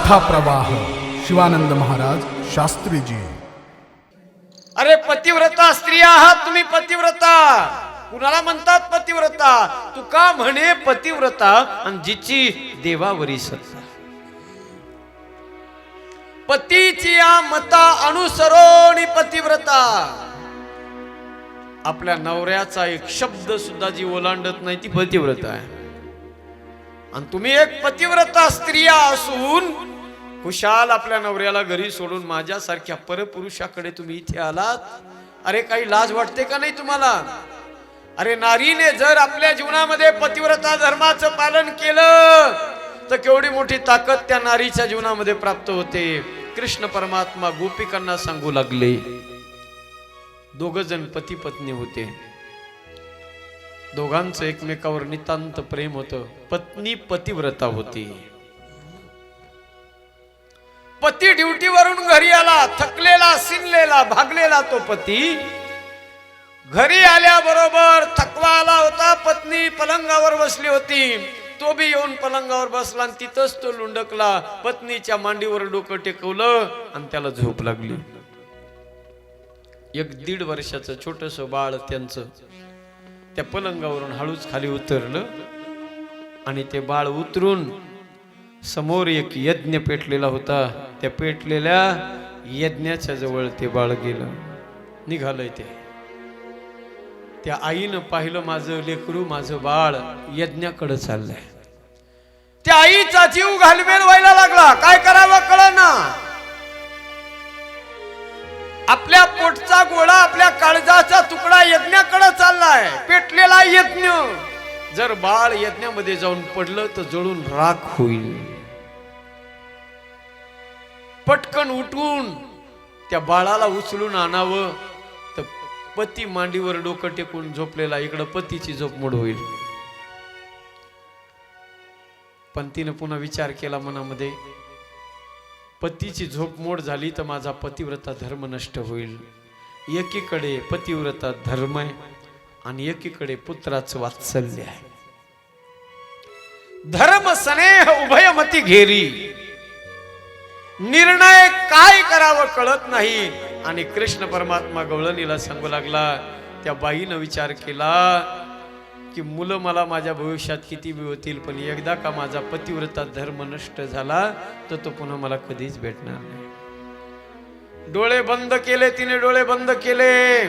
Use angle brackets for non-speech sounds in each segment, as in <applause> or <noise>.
कथा प्रवाह शिवानंद महाराज शास्त्रीजी। अरे पतिव्रता स्त्रिया आहात तुम्ही पतिव्रता. कुणाला म्हणतात पतिव्रता? तू का म्हणे पतिव्रता आणि जिची देवावरी सत्ता. पतीची या मता अनुसरोणी पतिव्रता. आपल्या नवऱ्याचा एक शब्द सुद्धा जी ओलांडत नाही ती पतिव्रता आहे. आणि तुम्ही एक पतिव्रता स्त्रिया असून खुशाल आपल्या नवऱ्याला घरी सोडून माझ्यासारख्या परपुरुषाकडे तुम्ही इथे आलात? अरे काही लाज वाटते का नाही तुम्हाला? अरे नारीने जर आपल्या जीवनामध्ये पतिव्रता धर्माचं पालन केलं तर केवढी मोठी ताकद त्या नारीच्या जीवनामध्ये प्राप्त होते. कृष्ण परमात्मा गोपिकांना सांगू लागले. दोघ जण पती पत्नी होते. दोघांचं एकमेकावर नितांत प्रेम होतं. पत्नी पतिव्रता होती. पती ड्युटीवरून घरी आला थकलेला सिनलेला भागलेला तो पती. घरी आल्याबरोबर थकवा आला होता पत्नी पलंगावर बसली होती. तो बी येऊन पलंगावर बसला आणि तिथंच तो लुंडकला. पत्नीच्या मांडीवर डोकं टेकवलं आणि त्याला झोप लागली. एक दीड वर्षाचं छोटस बाळ त्यांचं. त्या पलंगावरून हळूच खाली उतरलं आणि ते बाळ उतरून समोर एक यज्ञ पेटलेला होता. त्या पेटलेल्या यज्ञाच्या जवळ ते बाळ गेलं. निघालंय ते. त्या आईनं पाहिलं माझं लेकरू माझं बाळ यज्ञाकडे चाललंय. त्या आईचा जीव घालमेल व्हायला लागला. काय करावं कळना. आपल्या पोटचा गोळा आपल्या काळजाचा तुकडा यज्ञाकडे चाललाय. पेटलेला यज्ञ. जर बाळ यज्ञामध्ये जाऊन पडलं तर जळून राख होईल. पटकन उठून त्या बाळाला उचलून आणावं. तर पती मांडीवर डोकं टेकून झोपलेला इकडं पतीची झोप मोड होईल. पण तिनं पुन्हा विचार केला मनामध्ये पतीची झोप मोड झाली तर माझा पतिव्रता धर्म नष्ट होईल. एकीकडे पतिव्रता धर्म आहे आणि एकीकडे पुत्राचं वात्सल्य आहे. धर्म स्नेह उभयमती घेरी. निर्णय काय करावं कळत नाही. आणि कृष्ण परमात्मा गवळणीला सांगू लागला त्या बाईनं विचार केला की मुलं मला माझ्या भविष्यात किती बी होतील पण एकदा का माझा पतिव्रता धर्म नष्ट झाला तर तो पुन्हा मला कधीच भेटणार नाही. डोळे बंद केले तिने डोळे बंद केले.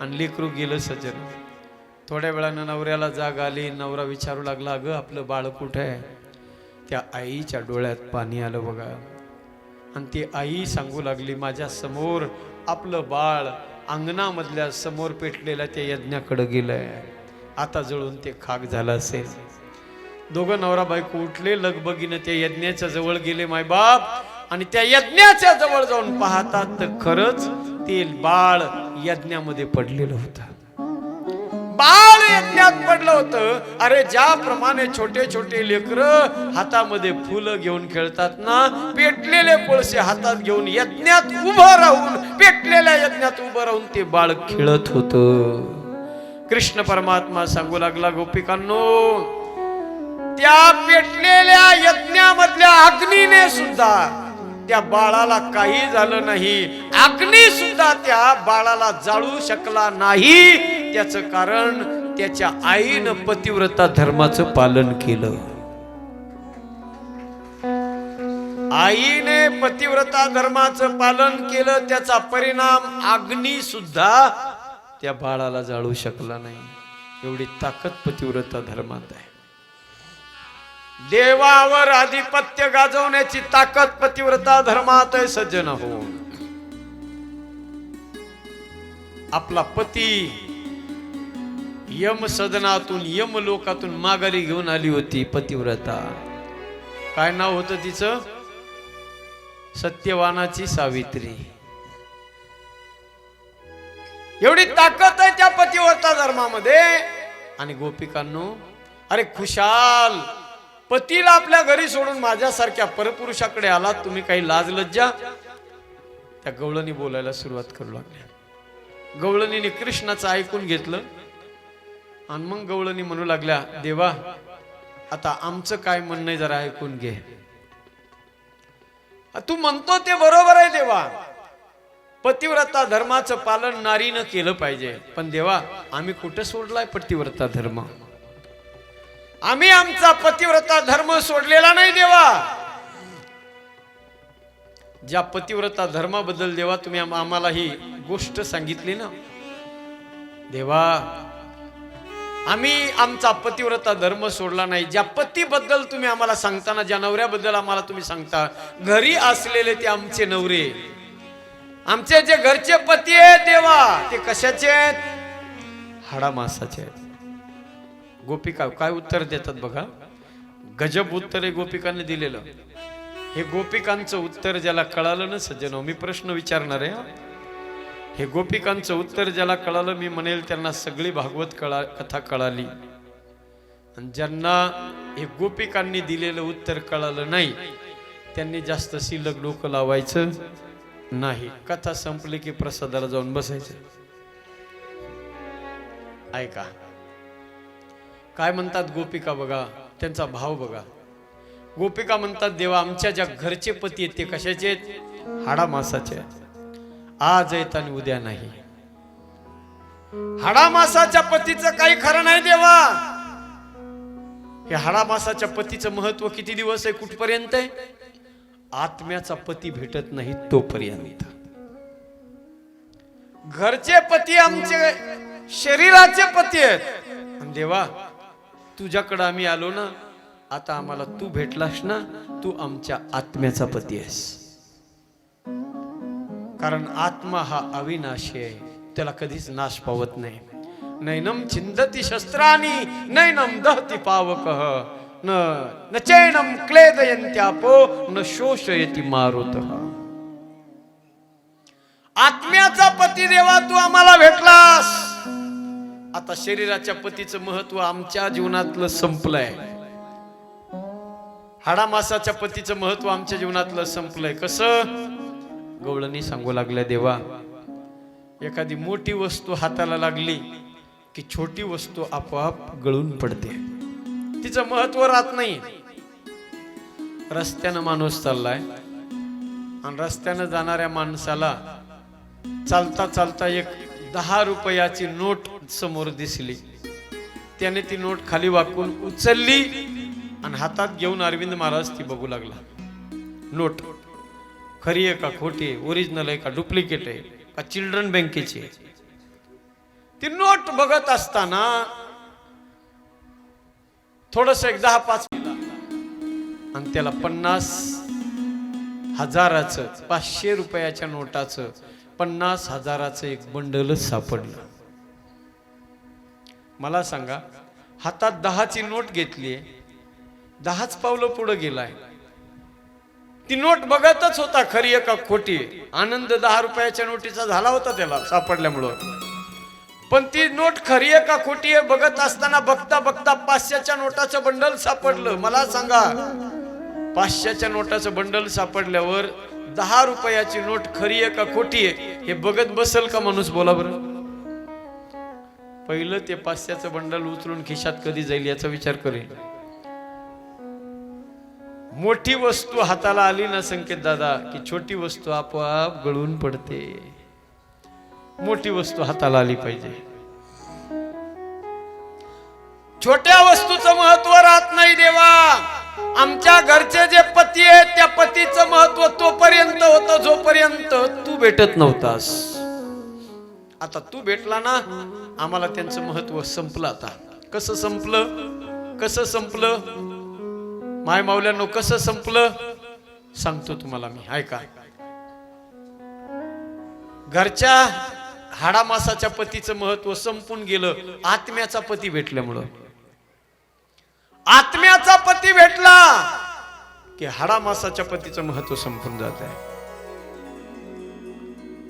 आणि लेकरू गेलं सज्जन थोड्या वेळानं नवऱ्याला जाग आली नवरा विचारू लागला अगं आपलं बाळ कुठं आहे? त्या आईच्या डोळ्यात पाणी आलं बघा. आणि ती आई सांगू लागली माझ्यासमोर आपलं बाळ अंगणामधल्या समोर पेटलेल्या त्या यज्ञाकडे गेलंय. आता जळून ते खाक झालं असेल. दोघं नवरा बायको उठले लगबगीनं त्या यज्ञाच्या जवळ गेले मायबाप आणि त्या यज्ञाच्या जवळ जाऊन पाहतात तर खरंच ते बाळ यज्ञामध्ये पडलेलं होतं. बाळ यज्ञात पडलं होतं. अरे ज्याप्रमाणे छोटे छोटे लेकर हातामध्ये फुलं घेऊन खेळतात ना पेटलेले कोळसे हातात घेऊन यज्ञात उभं राहून पेटलेल्या यज्ञात उभं राहून ते बाळ खेळत होतं. कृष्ण परमात्मा सांगू लागला गोपिकांनो त्या पेटलेल्या यज्ञामधल्या अग्नीने सुद्धा त्या बाळाला काही झालं नाही. अग्नी सुद्धा त्या बाळाला जाळू शकला नाही. त्याचं कारण त्याच्या आईनं पतिव्रता धर्माचं पालन केलं. आईने पतिव्रता धर्माचं पालन केलं त्याचा परिणाम अग्नी सुद्धा त्या बाळाला जाळू शकला नाही. एवढी ताकद पतिव्रता धर्मात आहे. देवावर आधिपत्य गाजवण्याची ताकद पतिव्रता धर्मात आहे सज्जन हो. आपला पती यम सदनातून यम लोकातून माघारी घेऊन आली होती पतिव्रता. काय नाव होतं तिचं? सत्यवानाची सावित्री. एवढी ताकद आहे त्या पतिव्रता धर्मामध्ये. आणि गोपिकांनो अरे खुशाल. पतीला आपल्या घरी सोडून माझ्यासारख्या परपुरुषाकडे आलात तुम्ही काही लाज लज्जा? त्या गवळणी बोलायला सुरुवात करू लागल्या. गवळणीने कृष्णाचं ऐकून घेतलं. आणि मग गवळणी म्हणू लागल्या देवा आता आमचं काय म्हणणं जरा ऐकून घे. तू म्हणतो ते बरोबर आहे देवा. पतिव्रता धर्माचं पालन नारीनं केलं पाहिजे. पण देवा आम्ही कुठं सोडलाय पतिव्रता धर्म? आम्ही आमचा पतिव्रता धर्म सोडलेला नाही देवा. ज्या पतिव्रता धर्माबद्दल देवा तुम्ही आम्हाला ही गोष्ट सांगितली ना. देवा आम्ही आमचा पतिव्रता धर्म सोडला नाही. ज्या पतीबद्दल तुम्ही आम्हाला सांगताना ज्या नवऱ्याबद्दल आम्हाला तुम्ही सांगता घरी असलेले ते आमचे नवरे. आमचे जे घरचे पती आहेत देवा ते कशाचे आहेत? हाडामासाचे आहेत. गोपिका काय उत्तर देतात बघा? गजब उत्तर आहे गोपिकांनी दिलेलं. हे गोपिकांचं उत्तर ज्याला कळालं ना सज्जनो मी प्रश्न विचारणार आहे हे? गोपिकांचं उत्तर ज्याला कळालं मी म्हणेल त्यांना सगळी भागवत कळा कथा कळाली. आणि ज्यांना हे गोपिकांनी दिलेलं उत्तर कळालं नाही त्यांनी जास्त सिलक डोकं लावायचं. नाही. कथा संपली की प्रसादाला जाऊन बसायचं. ऐका. काय म्हणतात गोपिका बघा त्यांचा भाव बघा. गोपिका म्हणतात देवा आमच्या ज्या घरचे पती आहेत ते कशाचे आहेत? हाडा मासाचे आज आहेत आणि उद्या नाही. हाडा मासाच्या पतीचं काही खरं नाही देवा. हे हाडा मासाच्या पतीचं महत्त्व किती दिवस आहे? कुठपर्यंत आहे? आत्म्याचा पती भेटत नाही तोपर्यंत. घरचे पती आमचे शरीराचे पती आहेत. देवा तुझ्याकडं आम्ही आलो ना आता आम्हाला तू भेटलास ना तू आमच्या आत्म्याचा पती आहेस. कारण आत्मा हा अविनाशी आहे त्याला कधीच नाश पावत नाही. नैनम छिंदती शस्त्रानी नैनम दहती पावक. न न चैनम क्लेदयंत्यापो न शोषयती मारुत आत्म्याचा पती देवा तू आम्हाला भेटलास. आता शरीराच्या पतीचं महत्त्व आमच्या जीवनातलं संपलंय. हाडामासाच्या पतीचं महत्त्व आमच्या जीवनातलं संपलंय. कसं? गवळणी सांगू लागल्या देवा. एखादी मोठी वस्तू हाताला लागली की छोटी वस्तू आपोआप गळून पडते. तिचं महत्त्व राहत नाही. रस्त्यानं माणूस चाललाय. आणि रस्त्यानं जाणाऱ्या माणसाला चालता चालता एक दहा रुपयाची नोट समोर दिसली. त्याने ती नोट खाली वाकून उचलली आणि हातात घेऊन अरविंद महाराज ती बघू लागला. नोट. खरी आहे का खोटी आहे? ओरिजिनल आहे का? डुप्लिकेट आहे का? चिल्ड्रन बँकेची आहे. ती नोट बघत असताना थोडस एक दहा पाच आणि त्याला पन्नास हजाराचं पाचशे रुपयाच्या नोटाचं पन्नास हजाराचं एक बंडलच सापडलं. मला सांगा हातात दहाची नोट घेतली दहाच पावलं पुढे गेलाय. ती नोट बघतच होता खरी आहे का खोटी. आनंद दहा रुपयाच्या नोटीचा झाला होता त्याला सापडल्यामुळं. पण ती नोट खरी आहे का खोटी आहे बघत असताना बघता बघता पाचशेच्या नोटाचं बंडल सापडलं. मला सांगा पाचशेच्या नोटाचं बंडल सापडल्यावर दहा रुपयाची नोट खरी आहे का खोटी आहे? हे बघत बसल का माणूस? बोला बरं. पहिलं ते पाचशेचं बंडल उचलून खिशात कधी जाईल याचा विचार करेल मोठी वस्तू हाताला आली ना संकेत दादा की छोटी वस्तू आपोआप गळून पडते. मोठी वस्तू हाताला आली पाहिजे. छोट्या वस्तूचं महत्त्व राहत नाही देवा. आमच्या घरचे जे पती आहेत त्या पतीचं महत्त्व तोपर्यंत होतं जोपर्यंत तू भेटत नव्हतास. आता तू भेटला ना आम्हाला त्यांचं महत्त्व संपलं आता. कसं संपलं? कसं संपलं? माय मावल्यानो कसं संपलं? सांगतो तुम्हाला मी ऐका. घरच्या हाडामासाच्या पतीचं महत्त्व संपून गेलं. आत्म्याचा पती भेटल्यामुळं. आत्म्याचा पती भेटला की हाडामासाच्या पतीचं महत्त्व संपून जात आहे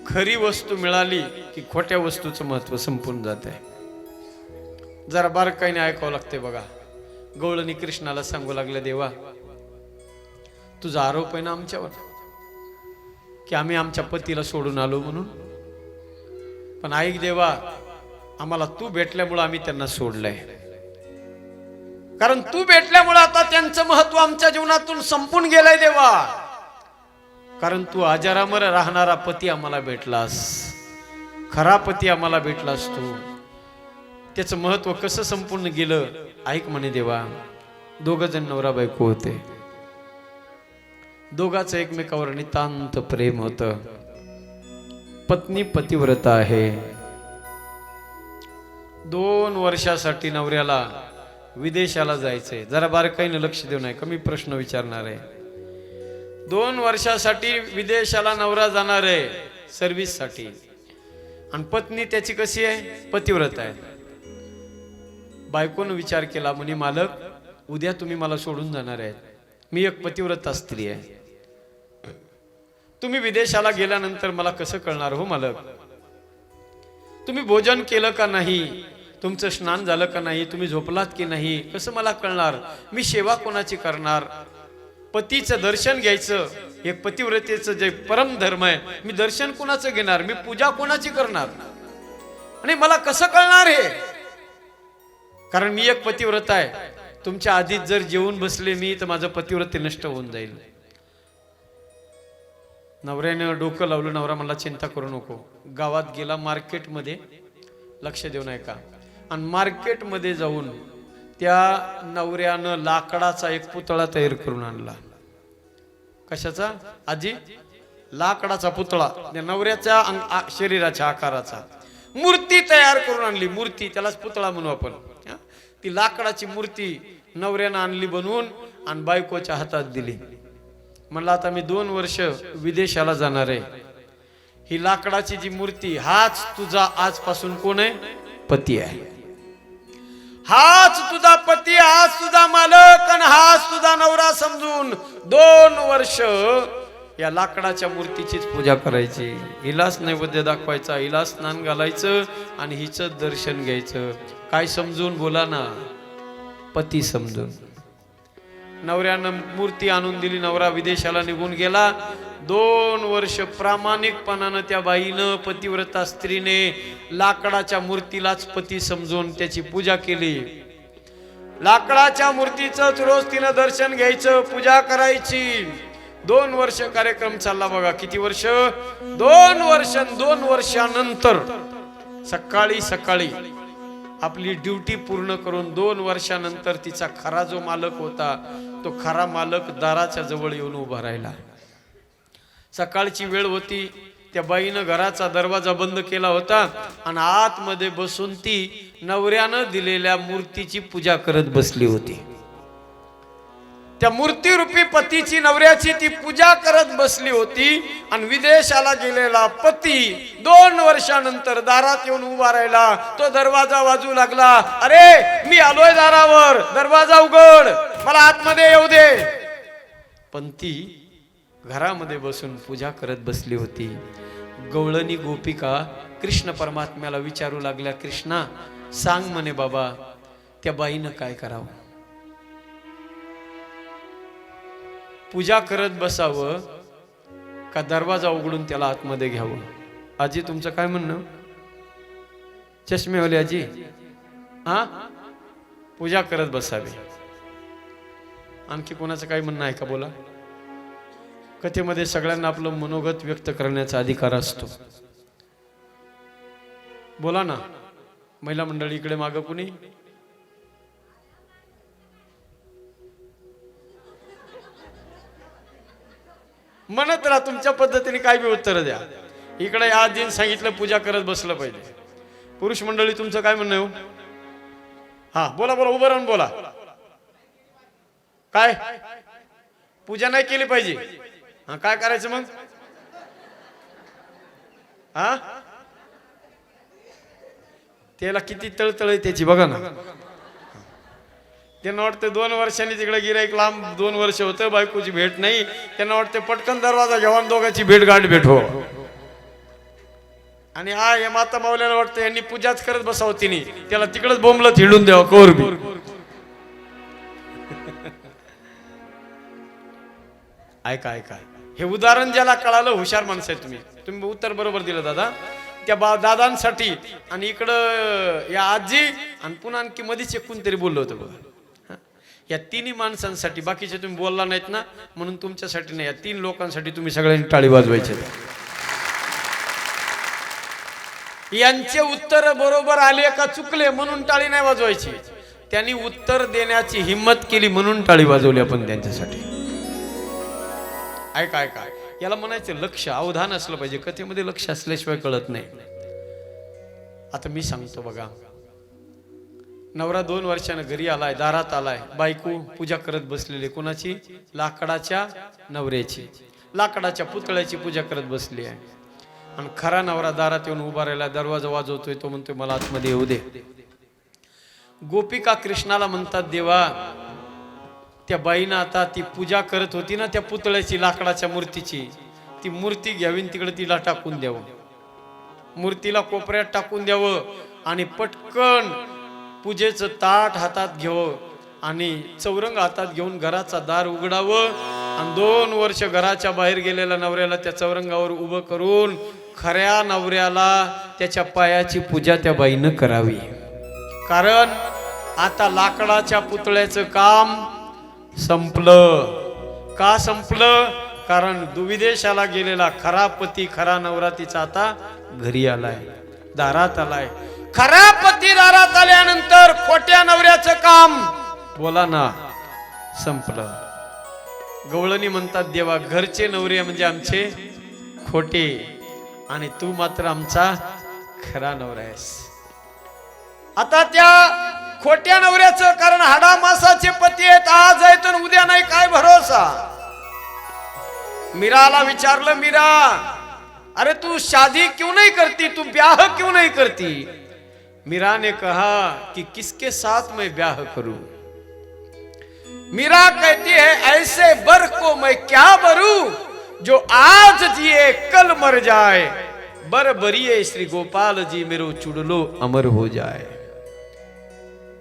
खरी वस्तू मिळाली की खोट्या वस्तूचं महत्त्व संपून जात आहे जरा बारकाईने ऐकावं लागते बघा. गवळणी कृष्णाला सांगू लागलं देवा तुझा आरोप आहे ना आमच्यावर? की आम्ही आमच्या पतीला सोडून आलो म्हणून? पण ऐक देवा आम्हाला तू भेटल्यामुळं आम्ही त्यांना सोडलंय. कारण तू भेटल्यामुळं आता त्यांचं महत्त्व आमच्या जीवनातून संपून गेलंय देवा. कारण तू आजारामर राहणारा पती आम्हाला भेटलास. खरा पती आम्हाला भेटलास तू. त्याचं महत्त्व कसं संपूर्ण गेलं ऐक म्हणे देवा. दोघ जण नवरा बायको होते. दोघाचं एकमेकावर नितांत प्रेम होतं. पत्नी पतिव्रता आहे. दोन वर्षासाठी नवऱ्याला विदेशाला जायचंय. जरा बारकाईने लक्ष देऊ नये कमी प्रश्न विचारणार आहे. दोन वर्षासाठी विदेशाला नवरा जाणार आहे सर्व्हिससाठी आणि पत्नी त्याची कशी आहे? पतिव्रत आहे. बायकोनं विचार केला म्हणे मालक उद्या तुम्ही मला सोडून जाणार आहेत. मी एक पतिव्रता स्त्री आहे. तुम्ही विदेशाला गेल्यानंतर मला कसं कळणार हो मालक? तुम्ही भोजन केलं का नाही? तुमचं स्नान झालं का नाही? तुम्ही झोपलात की नाही? कसं मला कळणार? मी सेवा कोणाची करणार? पतीचं दर्शन घ्यायचं हे पतिव्रतेचं जे परम धर्म आहे मी दर्शन कोणाचं घेणार? मी पूजा कोणाची करणार? आणि मला कसं कळणार हे? कारण मी एक पतिव्रत आहे. तुमच्या आधीच जर जेवून बसले मी तर माझं पतिव्रते नष्ट होऊन जाईल. नवऱ्यानं डोकं लावलं नवरा मला चिंता करू नको. गावात गेला मार्केटमध्ये. लक्ष देऊ नये का आणि मार्केटमध्ये जाऊन त्या नवऱ्यानं लाकडाचा एक पुतळा तयार करून आणला. कशाचा? आजी? लाकडाचा पुतळा. त्या नवऱ्याच्या आ- शरीराच्या आकाराचा. मूर्ती तयार करून आणली. मूर्ती त्यालाच पुतळा म्हणू आपण. ती लाकडाची मूर्ती नवऱ्यानं आणली बनवून आणि बायकोच्या हातात दिली. म्हणलं आता मी दोन वर्ष विदेशाला जाणार आहे. ही लाकडाची जी मूर्ती हाच तुझा आजपासून कोण आहे? पती आहे. हाच तुझा पती हाच तुझा मालक आणि हाच तुझा नवरा समजून दोन वर्ष या लाकडाच्या मूर्तीचीच पूजा करायची. हिलाच नैवेद्य दाखवायचा हिला स्नान घालायचं आणि हिचं दर्शन घ्यायचं. काय समजून बोला ना पती समजून. नवऱ्यानं मूर्ती आणून दिली नवरा विदेशाला निघून गेला. दोन वर्ष प्रामाणिकपणानं त्या बाईनं पतिव्रता स्त्रीने लाकडाच्या मूर्तीलाच पती समजून त्याची पूजा केली. लाकडाच्या मूर्तीचंच रोज तिनं दर्शन घ्यायचं पूजा करायची. दोन वर्ष कार्यक्रम चालला बघा किती वर्ष? दोन वर्ष दोन वर्षानंतर सकाळी सकाळी आपली ड्युटी पूर्ण करून दोन वर्षानंतर तिचा खरा जो मालक होता तो खरा मालक दाराच्या जवळ येऊन उभा राहिला. सकाळची वेळ होती त्या बाईनं घराचा दरवाजा बंद केला होता आणि आतमध्ये बसून ती नवऱ्यानं दिलेल्या मूर्तीची पूजा करत बसली होती. त्या मूर्तीरूपी पतीची नवऱ्याची ती पूजा करत बसली होती आणि विदेशाला गेलेला पती दोन वर्षानंतर दारात येऊन उभा राहिला. तो दरवाजा वाजू लागला. अरे मी आलोय दारावर. दरवाजा उघड. मला आतमध्ये येऊ दे. पण ती घरामध्ये बसून पूजा करत बसली होती. गवळणी गोपिका कृष्ण परमात्म्याला विचारू लागल्या कृष्णा सांग म्हणे बाबा त्या बाईनं काय करावं? पूजा करत बसावं का दरवाजा उघडून त्याला आतमध्ये घ्यावं? आजी तुमचं काय म्हणणं? चष्मेवाली आजी? हा? पूजा करत बसावी. आणखी कोणाचं काय म्हणणं आहे का? बोला. कथेमध्ये सगळ्यांना आपलं मनोगत व्यक्त करण्याचा अधिकार असतो. बोला ना. महिला मंडळी इकडे मागं कुणी? म्हणत राहा तुमच्या पद्धतीने काय बी उत्तर द्या. इकडे आज दिन सांगितलं पूजा करत बसलं पाहिजे. पुरुष मंडळी तुमचं काय म्हणणं आहे हो? हा बोला बोला उभं राहून बोला. काय? पूजा नाही केली पाहिजे. हा काय करायचं मग? हा? त्याला किती तळतळ आहे त्याची बघा ना. त्यांना वाटतं दोन वर्षांनी तिकडे गिराईक लांब दोन वर्ष होतं बायकोची भेट नाही. त्यांना वाटते पटकन दरवाजा घ्यावा दोघांची भेट गाठ भेट. हो आणि हा या माता मावल्याला वाटतं यांनी पूजाच करत बसावं तिने. त्याला तिकडच बोंबलं हिडून द्यावं कोर <laughs> ऐका ऐका. हे उदाहरण ज्याला कळालं हुशार माणसं आहे तुम्ही. तुम्ही उत्तर बरोबर दिलं दादा. त्या बा दादांसाठी आणि इकडं या आजी आणि पुन्हा आणखी मधीच एकूण तरी बोललं होतं बघा. या तिन्ही माणसांसाठी बाकीचे तुम्ही बोलला नाहीत ना म्हणून तुमच्यासाठी नाही. या तीन लोकांसाठी तुम्ही सगळ्यांनी टाळी वाजवायचे. यांचे उत्तर बरोबर आले का चुकले म्हणून टाळी नाही वाजवायची. त्यांनी उत्तर देण्याची हिंमत केली म्हणून टाळी वाजवली आपण त्यांच्यासाठी. ऐका ऐका. याला म्हणायचं लक्ष अवधान असलं पाहिजे. कथेमध्ये लक्ष असल्याशिवाय कळत नाही. आता मी सांगतो बघा. नवरा दोन वर्षानं घरी आलाय दारात आलाय. बायको पूजा करत बसलेली कोणाची? लाकडाच्या नवऱ्याची. लाकडाच्या पुतळ्याची पूजा करत बसली आहे. आणि खरा नवरा दारात येऊन उभा राहिला दरवाजा वाजवतोय तो म्हणतोय मला आतमध्ये येऊ दे. गोपिका कृष्णाला म्हणतात देवा त्या बाईनं आता ती पूजा करत होती ना त्या पुतळ्याची लाकडाच्या मूर्तीची. ती मूर्ती घ्यावी तिकडे तिला टाकून द्यावं. मूर्तीला कोपऱ्यात टाकून द्यावं आणि पटकन पूजेचं ताट हातात घेऊ आणि चौरंग हातात घेऊन घराचा दार उघडावं. आणि दोन वर्ष घराच्या बाहेर गेलेल्या नवऱ्याला त्या चौरंगावर उभं करून खऱ्या नवऱ्याला त्याच्या पायाची पूजा त्या बाईनं करावी. कारण आता लाकडाच्या पुतळ्याचं काम संपलं. का संपलं? कारण दुविदेशाला गेलेला खरा पती खरा नवरा तिचा आता घरी आलाय दारात आलाय. खरा पती दारात आल्यानंतर खोट्या नवऱ्याचं काम. बोला ना. संपलं. गवळणी म्हणतात देवा घरचे नवरे म्हणजे आमचे खोटे आणि तू मात्र आमचा खरा नवरा आहेस. आता त्या खोट्या नवऱ्याचं कारण हाडा मासाचे पती आहेत आज आहे तर उद्या नाही काय भरोसा? मीराला विचारलं मीरा अरे तू शादी क्यों नहीं करती? तू ब्याह क्यों नहीं करती? मीरा ने कहा कि किसके साथ मैं ब्याह करूँ? मीरा कहती है, ऐसे बर को मैं क्या बरू जो आज जिए, कल मर जाए? बर बरिये श्री गोपाल जी, मेरो चुडलो अमर हो जाए।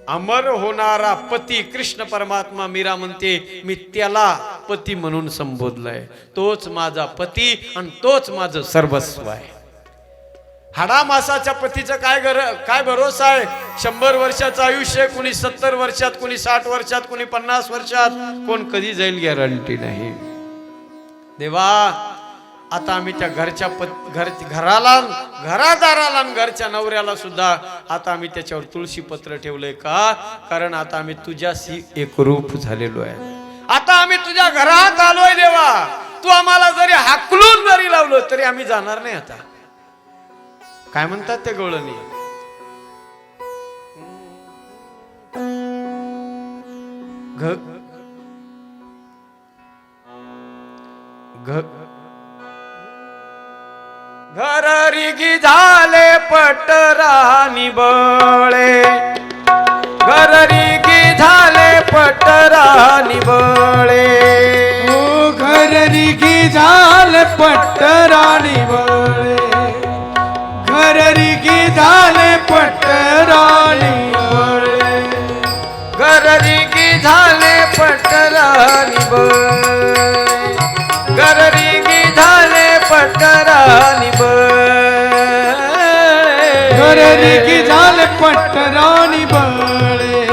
अमर होणारा पती कृष्ण परमात्मा मीरा म्हणते मी त्याला पती म्हणून संबोधलाय, तोच माझा पती आणि तोच माझं सर्वस्व आहे. हाडा मासाच्या पतीचं काय गर काय भरोसा आहे? शंभर वर्षाचं आयुष्य कुणी सत्तर वर्षात कुणी साठ वर्षात कुणी पन्नास वर्षात. कोण कधी जाईल गॅरंटी नाही. देवा आता आम्ही त्या घरच्या पत घर घराला घरादाराला घरच्या नवऱ्याला सुद्धा आता आम्ही त्याच्यावर तुळशी पत्र ठेवलंय का? कारण आता आम्ही तुझ्याशी एकरूप झालेलो आहे. आता आम्ही तुझ्या घरात आलोय देवा. तू आम्हाला जरी हाकलून जरी लावलं तरी आम्ही जाणार नाही आता. काय म्हणतात ते गोळणी घ. घर रिगी झाले पटरानी बळे. घर रिगी झाले पटरानी बळे. ओ घररी गी झाल पट्टराणी बळे. झाले पटराणी बळे घर रिगी झाले पटराणी बळे गररी रिगी झाले पटराणी बळे घररी गी झाले पटराणी बळे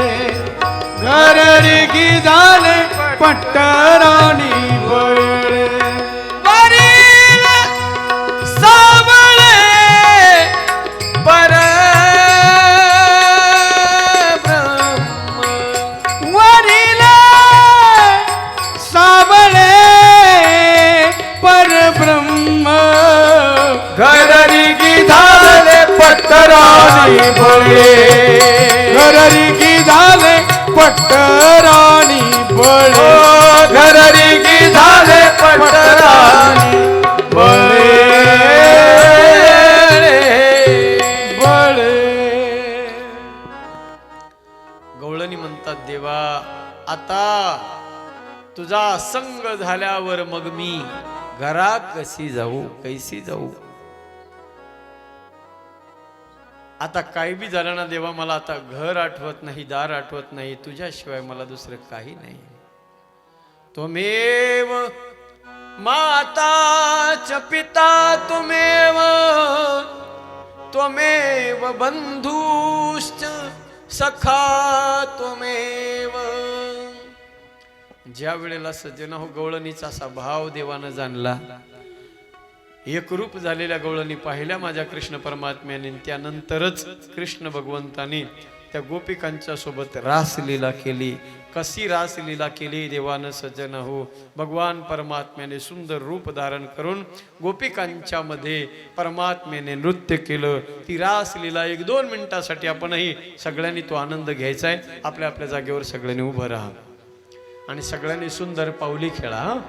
घररी गी झाले पटराणी पट्टराणी बळे घररी गी झाले पट्टराणी बळे घररी गी झाले पटरानी बळे बळे गवळणी म्हणतात देवा आता तुझा संग झाल्यावर मग मी घरा कशी जाऊ कैसी जाऊ? आता काही बी झालं ना देवा मला आता घर आठवत नाही दार आठवत नाही तुझ्याशिवाय मला दुसरं काही नाही. तुमेव माता च पिता तुमेव त्वमेव बंधूश्च सखा त्वमेव ज्या वेळेला सज्जन हो गवळणीचा असा भाव देवानं जाणला एकरूप झालेल्या गवळणी पाहिल्या माझ्या कृष्ण परमात्म्याने. त्यानंतरच कृष्ण भगवंतानी त्या गोपिकांच्या सोबत रासलीला केली. कशी रासलीला केली देवानं सज्जन हो. भगवान परमात्म्याने सुंदर रूप धारण करून गोपिकांच्या मध्ये परमात्म्याने नृत्य केलं. ती रासलीला एक दोन मिनिटासाठी आपणही सगळ्यांनी तो आनंद घ्यायचा आहे. आपल्या आपल्या जागेवर सगळ्यांनी उभं राहा. आणि सगळ्यांनी सुंदर पावली खेळा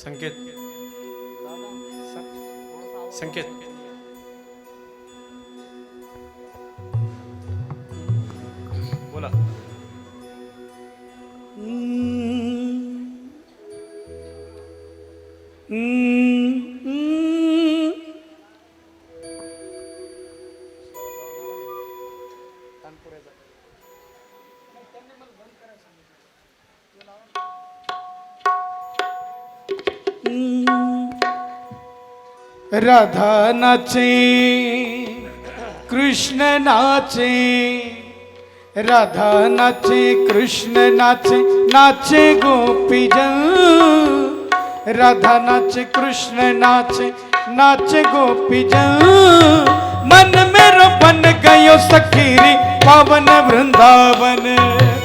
संकेत. संकेत. बोला. राधा नाचे कृष्ण नाचे राधा नाचे कृष्ण नाचे नाचे गोपीजन राधा नाचे कृष्ण नाचे नाचे गोपीजन मन मेरो बन गयो सखीरी पावन वृंदावन।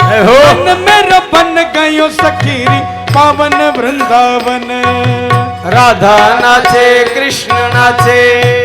मन मेरो बन गयो सखीरी पावन वृंदावन। राधा नाचे कृष्ण नाचे